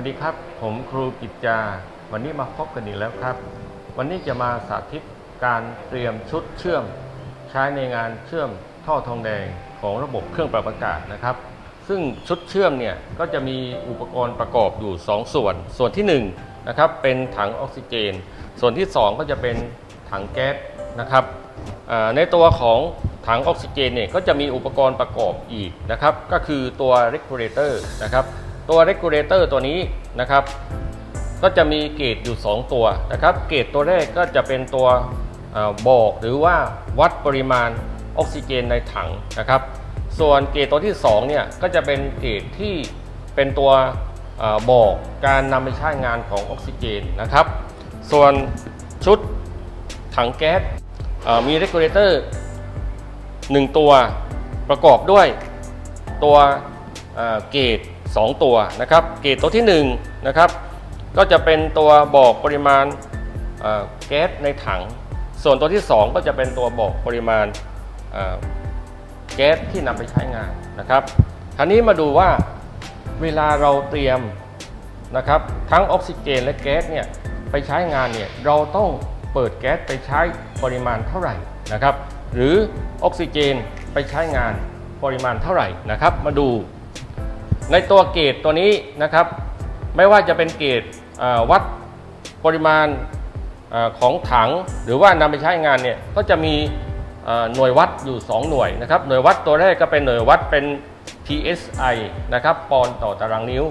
วัสดีครับ ผมครูกิจจา วันนี้มาพบกันอีกแล้วครับ วันนี้จะมาสาธิตการเตรียมชุดเชื่อม ใช้ในงานเชื่อมท่อทองแดงของระบบเครื่องปรับอากาศนะครับ ซึ่งชุดเชื่อมเนี่ยก็จะมีอุปกรณ์ประกอบอยู่ 2 ส่วน ส่วนที่1นะครับเป็นถังออกซิเจน ส่วนที่ 2 ก็จะเป็นถังแก๊สนะครับในตัวของถังออกซิเจนเนี่ยก็จะมีอุปกรณ์ประกอบอีกนะครับ ก็คือตัว regulator นะครับ ตัว regulator ตัวนี้นะครับ ก็จะมีเกจอยู่ 2 ตัวนะครับ เกจตัวแรกก็จะเป็นตัวอบอกหรือว่าวัดปริมาณออกซิเจนในถังนะครับ ส่วนเกจตัวที่2เนี่ยก็จะเป็นเกจที่เป็นตัวอบอกการนำไปใช้งานของออกซิเจนนะครับ ส่วนชุดถังแก๊สเอ่อมี regulator 1ตัวประกอบด้วยตัวเอ่อเกจ 2 ตัวนะครับ เกจตัวที่1นะครับก็จะเป็นตัวบอกปริมาณแก๊สในถัง ส่วนตัวที่ 2 ก็จะเป็นตัวบอกปริมาณแก๊สที่นำไปใช้งานนะครับคราวนี้มาดูว่าเวลาเราเตรียมนะครับทั้งออกซิเจนและแก๊สเนี่ยไปใช้งานเนี่ยเราต้องเปิดแก๊สไปใช้ปริมาณเท่าไหร่นะครับ หรือออกซิเจนไปใช้งานปริมาณเท่าไหร่นะครับ มาดู ในตัวเกจตัวนี้นะครับ ไม่ว่าจะเป็นเกจวัดปริมาณอของถังหรือว่านำไปใช้งานเนี่ยก็จะมีหน่วยวัดอยู่ 2 หน่วยนะครับหน่วยวัดตัวแรกก็เป็นหน่วยวัดเป็น psi นะครับปอนด์ต่อตารางนิ้ว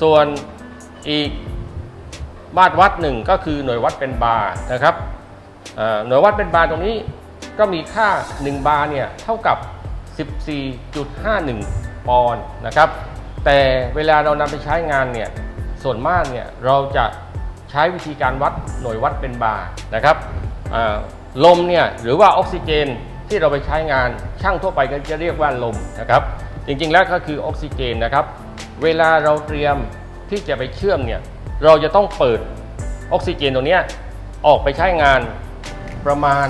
ส่วนอีกมาตรวัดหนึ่งก็คือหน่วยวัดเป็นบาร์นะครับหน่วยวัดเป็นบาร์ตรงนี้ก็มีค่า 1 บาร์เนี่ยเท่ากับ 14.51 ปอนด์นะครับ แต่เวลาเรานำไปใช้งานเนี่ยส่วนมากเนี่ยเราจะใช้วิธีการวัดหน่วยวัดเป็นบาร์นะครับลมเนี่ยหรือว่าออกซิเจนที่เราไปใช้งานช่างทั่วไปก็จะเรียกว่าลมนะครับ จริงๆแล้วก็คือออกซิเจนนะครับ เวลาเราเตรียมที่จะไปเชื่อมเนี่ยเราจะต้องเปิดออกซิเจนตรงเนี้ยออกไปใช้งานประมาณ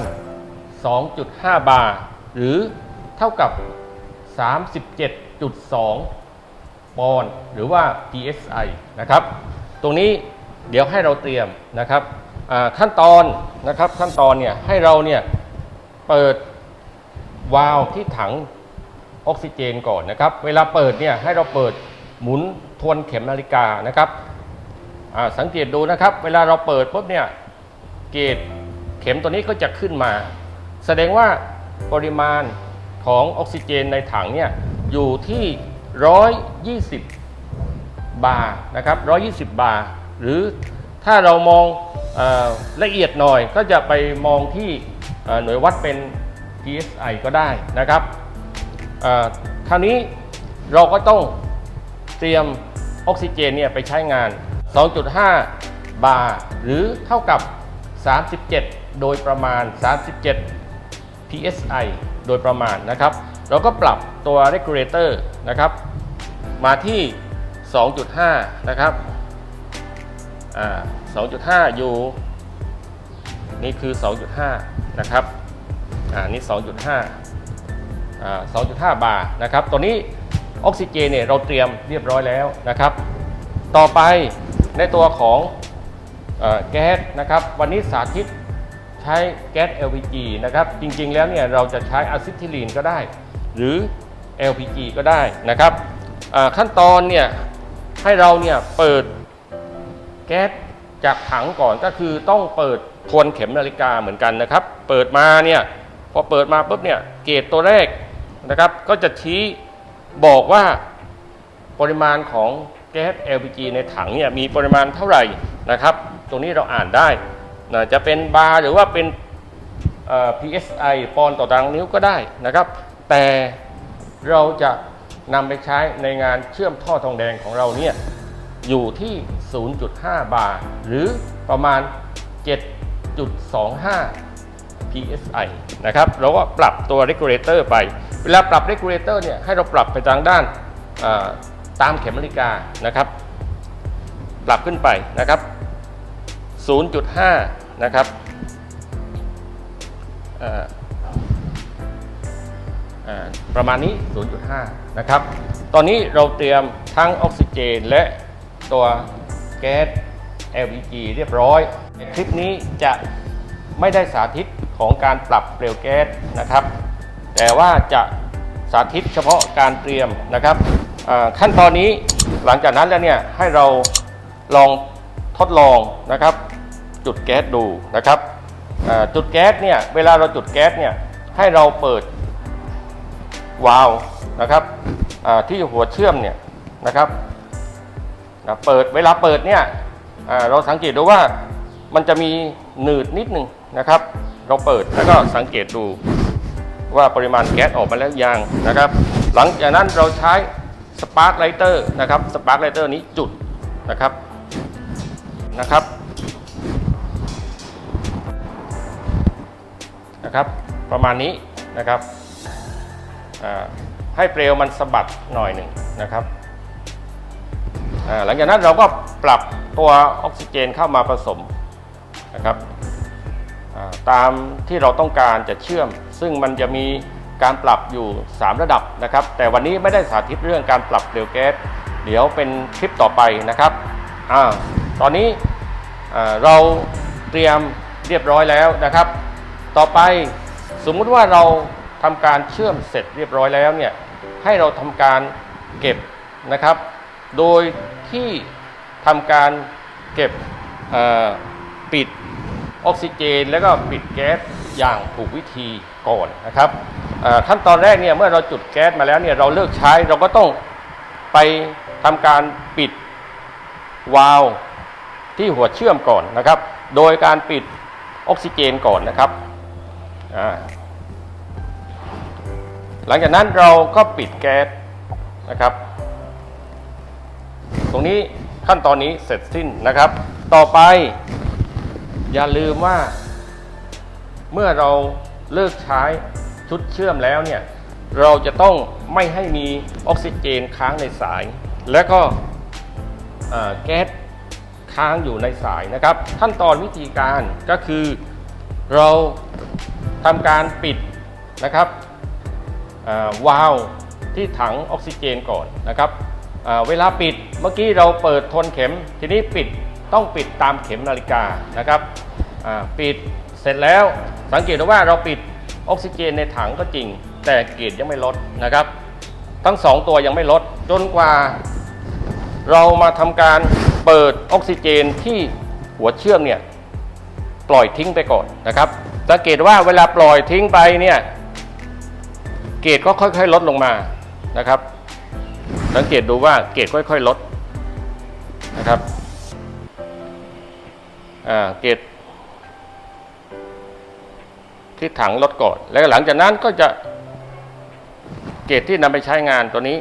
2.5 บาร์หรือเท่ากับ 37.2 ปอนหรือว่า psi นะครับ ตรงนี้เดี๋ยวให้เราเตรียมนะครับขั้นตอนนะครับขั้นตอนเนี่ยให้เราเนี่ยเปิดวาล์วที่ถังออกซิเจนก่อนนะครับ เวลาเปิดเนี่ยให้เราเปิดหมุนทวนเข็มนาฬิกานะครับสังเกตดูนะครับ เวลาเราเปิดปุ๊บเนี่ยเกจเข็มตัวนี้ก็จะขึ้นมา แสดงว่าปริมาณของออกซิเจนในถังเนี่ยอยู่ที่ 120 บาร์นะครับ120 บาร์หรือถ้าเรามองอละเอียดหน่อยก็จะไปมองที่หน่วยวัดเป็น psi ก็ได้นะครับคราวนี้เราก็ต้องเตรียมออกซิเจนเนี่ยไปใช้งาน 2.5 บาร์หรือเท่ากับ 37 โดยประมาณ 37 psi โดยประมาณนะครับ เราก็ปรับตัว regulator นะครับ มาที่ 2.5 นะครับ อ่า 2.5 อยู่ นี่คือ 2.5 นะครับ อ่า นี่ 2.5 อ่า 2.5 บาร์นะครับ ตัวนี้ออกซิเจนเนี่ยเราเตรียมเรียบร้อยแล้วนะครับ ต่อไปในตัวของอแก๊สนะครับ วันนี้สาธิตใช้แก๊ส LPG นะครับ จริงๆแล้วเนี่ยเราจะใช้อะซิทิลีนก็ได้ หรือ LPG ก็ได้นะครับขั้นตอนเนี่ยให้เราเนี่ยเปิดแก๊สจากถังก่อนก็คือต้องเปิดทวนเข็มนาฬิกาเหมือนกันนะครับ เปิดมาเนี่ยพอเปิดมาปุ๊บเนี่ยเกจตัวแรกนะครับ ก็จะชี้บอกว่าปริมาณของแก๊ส LPG ในถังเนี่ยมีปริมาณเท่าไหร่นะครับ ตรงนี้เราอ่านได้นะจะเป็นบาร์หรือว่าเป็น psi ปอนด์ต่อตารางนิ้วก็ได้นะครับ แต่เราจะนำไปใช้ในงานเชื่อมท่อทองแดงของเราเนี่ยอยู่ที่ 0.5 บาร์หรือประมาณ 7.25 psi นะครับเราก็ปรับตัว regulator ไป เวลาปรับ regulator เนี่ยให้เราปรับไปทางด้านาตามเข็มนาฬิกานะครับ ปรับขึ้นไปนะครับ 0.5 นะครับ ประมาณนี้ 0.5 นะครับ ตอนนี้เราเตรียมทั้งออกซิเจนและตัวแก๊ส LPG เรียบร้อยในคลิปนี้จะไม่ได้สาธิตของการปรับเปลวแก๊สนะครับ แต่ว่าจะสาธิตเฉพาะการเตรียมนะครับขั้นตอนนี้หลังจากนั้นแล้วเนี่ยให้เราลองทดลองนะครับ จุดแก๊สดูนะครับจุดแก๊สเนี่ยเวลาเราจุดแก๊สเนี่ยให้เราเปิด วาล์วนะครับที่หัวเชื่อมเนี่ยนะครับเปิดเวลาเปิดเนี่ยเราสังเกตดูว่ามันจะมีหนืดนิดหนึ่งนะครับ เราเปิดแล้วก็สังเกตดูว่าปริมาณแก๊สออกมาแล้วยังนะครับ หลังจากนั้นเราใช้สปาร์คไลเตอร์นะครับสปาร์คไลเตอร์นี้จุดนะครับนะครับนะครับ ประมาณนี้นะครับ ให้เปลวมันสะบัดหน่อยหนึ่งนะครับหลังจากนั้นเราก็ปรับตัวออกซิเจนเข้ามาผสมนะครับตามที่เราต้องการจะเชื่อม ซึ่งมันจะมีการปรับอยู่ 3 ระดับนะครับ แต่วันนี้ไม่ได้สาธิตเรื่องการปรับเปลวแก๊สเดี๋ยวเป็นคลิปต่อไปนะครับอตอนนี้เราเตรียมเรียบร้อยแล้วนะครับ ต่อไปสมมุติว่าเรา ทำการเชื่อมเสร็จเรียบร้อยแล้วเนี่ยให้เราทำการเก็บนะครับ โดยที่ทำการเก็บปิดออกซิเจน แล้วก็ปิดแก๊สอย่างถูกวิธีก่อนนะครับขั้นตอนแรกเนี่ยเมื่อเราจุดแก๊สมาแล้วเนี่ยเราเลิกใช้เราก็ต้องไปทำการปิดวาล์วที่หัวเชื่อมก่อนนะครับ โดยการปิดออกซิเจนก่อนนะครับอ่า หลังจากนั้นเราก็ปิดแก๊สนะครับ ตรงนี้ขั้นตอนนี้เสร็จสิ้นนะครับ ต่อไป อย่าลืมว่า เมื่อเราเลิกใช้ชุดเชื่อมแล้วเนี่ยเราจะต้องไม่ให้มีออกซิเจนค้างในสาย และก็แก๊สค้างอยู่ในสายนะครับ ขั้นตอนวิธีการก็คือเราทำการปิดนะครับ วาล์วที่ถังออกซิเจนก่อนนะครับเวลาปิดเมื่อกี้เราเปิดทนเข็ม ทีนี้ปิดต้องปิดตามเข็มนาฬิกานะครับปิดเสร็จแล้วสังเกตว่าเราปิดออกซิเจนในถังก็จริง แต่เกรดยังไม่ลดนะครับ ทั้งสองตัวยังไม่ลด จนกว่า เรามาทำการเปิดออกซิเจนที่หัวเชื่อมเนี่ยปล่อยทิ้งไปก่อนนะครับสังเกตว่าเวลาปล่อยทิ้งไปเนี่ย เกรดก็ค่อยๆ ลดลงมานะครับ สังเกตดูว่าเกรดค่อยๆ ลดนะครับเกรดที่ถังลดก่อน แล้วหลังจากนั้นก็จะเกรดที่นำไปใช้งานตัวนี้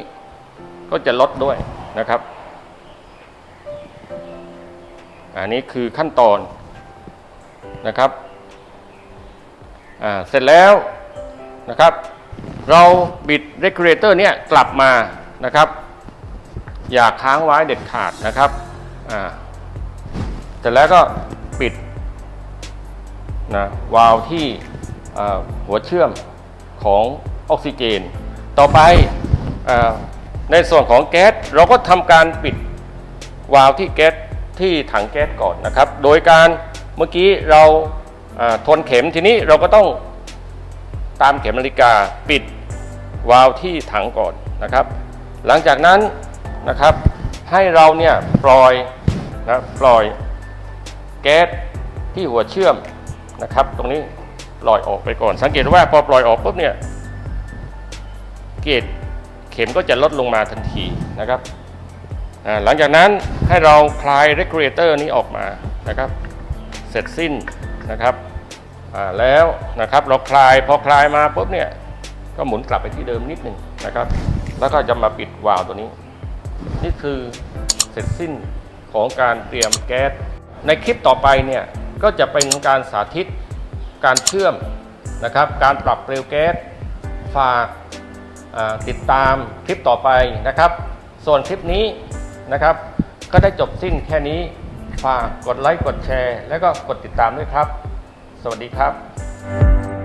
ก็จะลดด้วยนะครับ อันนี้คือขั้นตอนนะครับเสร็จแล้วนะครับ เราบิด regulator เนี่ยกลับมานะครับ อย่าค้างไว้เด็ดขาดนะครับอ่าเสร็จแล้วก็ปิดนะวาล์วที่หัวเชื่อมของออกซิเจน ต่อไปอในส่วนของแก๊สเราก็ทำการปิดวาล์วที่แก๊สที่ถังแก๊สก่อนนะครับ โดยการเมื่อกี้เราอ่าทนเข็มทีนี้เราก็ต้องตามเข็มนาฬิกาปิด วาล์วที่ถังก่อนนะครับ หลังจากนั้นนะครับให้เราเนี่ยปล่อยนะปล่อยแก๊สที่หัวเชื่อมนะครับ ตรงนี้ปล่อยออกไปก่อน สังเกตว่าพอปล่อยออกปุ๊บเนี่ยเกจเข็มก็จะลดลงมาทันทีนะครับหลังจากนั้นให้เราคลาย regulator นี้ออกมานะครับ เสร็จสิ้นนะครับแล้วนะครับเราคลายพอคลายมาปุ๊บเนี่ย ก็หมุนกลับไปที่เดิมนิดหนึ่งนะครับ แล้วก็จะมาปิดวาล์วตัวนี้ นี่คือเสร็จสิ้นของการเตรียมแก๊ส ในคลิปต่อไปเนี่ยก็จะเป็นการสาธิตการเชื่อมนะครับ การปรับเปลวแก๊สฝากติดตามคลิปต่อไปนะครับ ส่วนคลิปนี้นะครับ ก็ได้จบสิ้นแค่นี้ฝากกดไลค์กดแชร์ แล้วก็กดติดตามด้วยครับ สวัสดีครับ